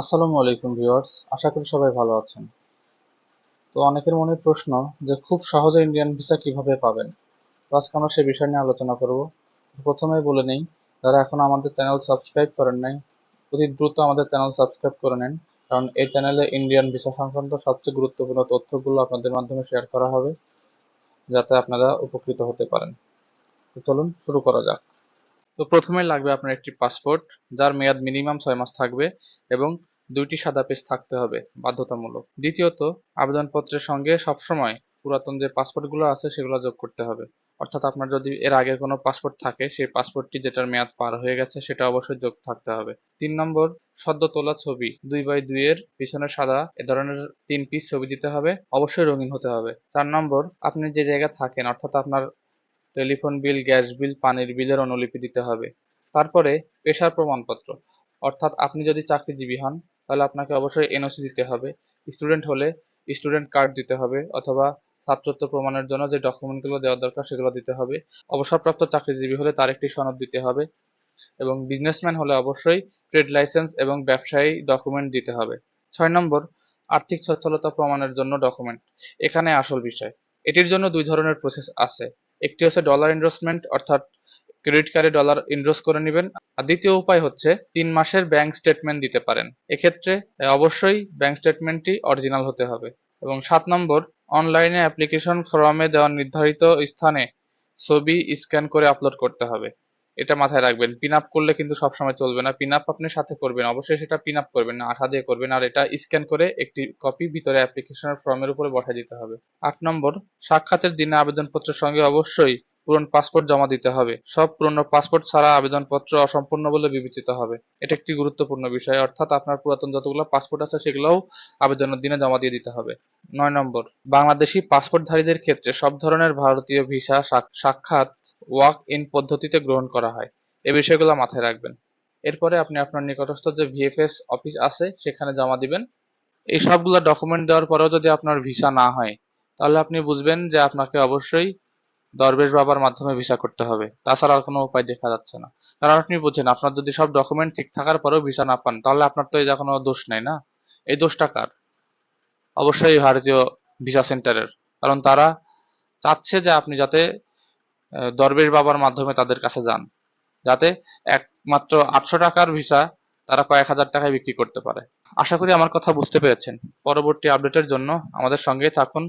আসসালামু আলাইকুম ভিউয়ার্স, আশা করি সবাই ভালো আছেন। তো অনেকের মনে প্রশ্ন যে খুব সহজে ইন্ডিয়ান ভিসা কীভাবে পাবেন? তো আজকে আমরা সেই বিষয় নিয়ে আলোচনা করব। প্রথমেই বলে নেই, যারা এখন আমাদের চ্যানেল সাবস্ক্রাইব করেন নাই, অতি দ্রুত আমাদের চ্যানেল সাবস্ক্রাইব করে নেন, কারণ এই চ্যানেলে ইন্ডিয়ান ভিসা সংক্রান্ত সবচেয়ে গুরুত্বপূর্ণ তথ্যগুলো আপনাদের মাধ্যমে শেয়ার করা হবে, যাতে আপনারা উপকৃত হতে পারেন। তো চলুন, শুরু করা যাক। তো প্রথমে লাগবে আপনার একটি পাসপোর্ট, যার মেয়াদ মিনিমাম ছয় মাস থাকবে এবং দুইটি সাদা পেজ থাকতে হবে বাধ্যতামূলক। দ্বিতীয়ত, আবেদনপত্রের সঙ্গে সবসময় পুরাতন যে পাসপোর্টগুলো আছে সেগুলো যোগ করতে হবে। অর্থাৎ আপনার যদি এর আগে কোনো পাসপোর্ট থাকে, সেই পাসপোর্টটি যেটার মেয়াদ পার হয়ে গেছে সেটা অবশ্যই যোগ থাকতে হবে। তিন নম্বর, সদ্য তোলা ছবি, দুই বাই দুই এর পিছনে সাদা, এ ধরনের তিন পিস ছবি দিতে হবে, অবশ্যই রঙিন হতে হবে। চার নম্বর, আপনি যে জায়গায় থাকেন, অর্থাৎ আপনার টেলিফোন বিল, গ্যাস বিল, পানির বিলের অনুলিপি দিতে হবে। তারপরে পেশার প্রমাণপত্র। অর্থাৎ আপনি যদি চাকরিজীবী হন, তাহলে আপনাকে অবশ্যই এনওসি দিতে হবে। স্টুডেন্ট হলে স্টুডেন্ট কার্ড দিতে হবে অথবা ছাত্রত্ব প্রমাণের জন্য যে ডকুমেন্টগুলো দেওয়া দরকার সেগুলো দিতে হবে। অবসরপ্রাপ্ত চাকরিজীবী হলে তার একটি সনদ দিতে হবে এবং বিজনেসম্যান হলে অবশ্যই ট্রেড লাইসেন্স এবং ব্যবসায়ী ডকুমেন্ট দিতে হবে। ছয় নম্বর, আর্থিক সচ্ছলতা প্রমাণের জন্য ডকুমেন্ট। এখানে আসল বিষয়। এটির জন্য দুই ধরনের প্রসেস আছে। একটি হচ্ছে ডলার ইনভেস্টমেন্ট অর্থাৎ ক্রেডিট কার্ডে ডলার ইনভেস্ট করে নেবেন। আর দ্বিতীয় উপায় হচ্ছে তিন মাসের ব্যাংক স্টেটমেন্ট দিতে পারেন। এক্ষেত্রে অবশ্যই ব্যাংক স্টেটমেন্টটি অরিজিনাল হতে হবে। এবং সাত নম্বর অনলাইনে অ্যাপ্লিকেশন ফর্মে দেওয়া নির্ধারিত স্থানে ছবি স্ক্যান করে আপলোড করতে হবে। এটা মাথায় রাখবেন। পিন আপ করলে কিন্তু সবসময় চলবে না। পিন আপ আপনি সাথে করবেন। অবশ্যই সেটা পিন আপ করবেন না, আঠা দিয়ে করবেন। আর এটা স্ক্যান করে একটি কপি ভিতরে অ্যাপ্লিকেশনের ফর্মের উপরে বসায় দিতে হবে। আট নম্বর, সাক্ষাতের দিনে আবেদনপত্রের সঙ্গে অবশ্যই পুরনো পাসপোর্ট জমা দিতে হবে। সব পুরনো পাসপোর্ট ছাড়া আবেদনপত্র অসম্পূর্ণ বলে বিবেচিত হবে। এটা একটি গুরুত্বপূর্ণ বিষয়, অর্থাৎ আপনার পুরাতন যতগুলো পাসপোর্ট আছে সেগুলোও আবেদনের দিনে জমা দিয়ে দিতে হবে। নয় নম্বর, বাংলাদেশি পাসপোর্টধারীদের ক্ষেত্রে সব ধরনের ভারতীয় ভিসা সাক্ষাৎ ওয়াক ইন পদ্ধতিতে গ্রহণ করা হয়। এই বিষয়গুলো মাথায় রাখবেন। এরপরে আপনি আপনার নিকটস্থ যে ভিএফএস অফিস আছে, সেখানে জমা দিবেন। এই সবগুলো ডকুমেন্ট দেওয়ার পরেও যদি আপনার ভিসা না হয়, তাহলে আপনি বুঝবেন যে আপনাকে অবশ্যই দরবেশ বাবার মাধ্যমে ভিসা করতে হবে। তাছাড়া আর কোনো উপায় দেখা যাচ্ছে না। কারণ আপনি বুঝছেন আপনার যদি সব ডকুমেন্ট ঠিক থাকার পরেও ভিসা না পান, তাহলে আপনার তো এই কোনো দোষ নাই না? এই দোষটা কার? অবশ্যই ভারতীয় ভিসা সেন্টারের। কারণ তারা চাচ্ছে যে আপনি যাতে দরবেশ বাবার মাধ্যমে তাদের কাছে যান। যাতে একমাত্র আটশো টাকার ভিসা তারা কয়েক হাজার টাকায় বিক্রি করতে পারে। আশা করি আমার কথা বুঝতে পেরেছেন। পরবর্তী আপডেটের জন্য আমাদের সঙ্গে থাকুন।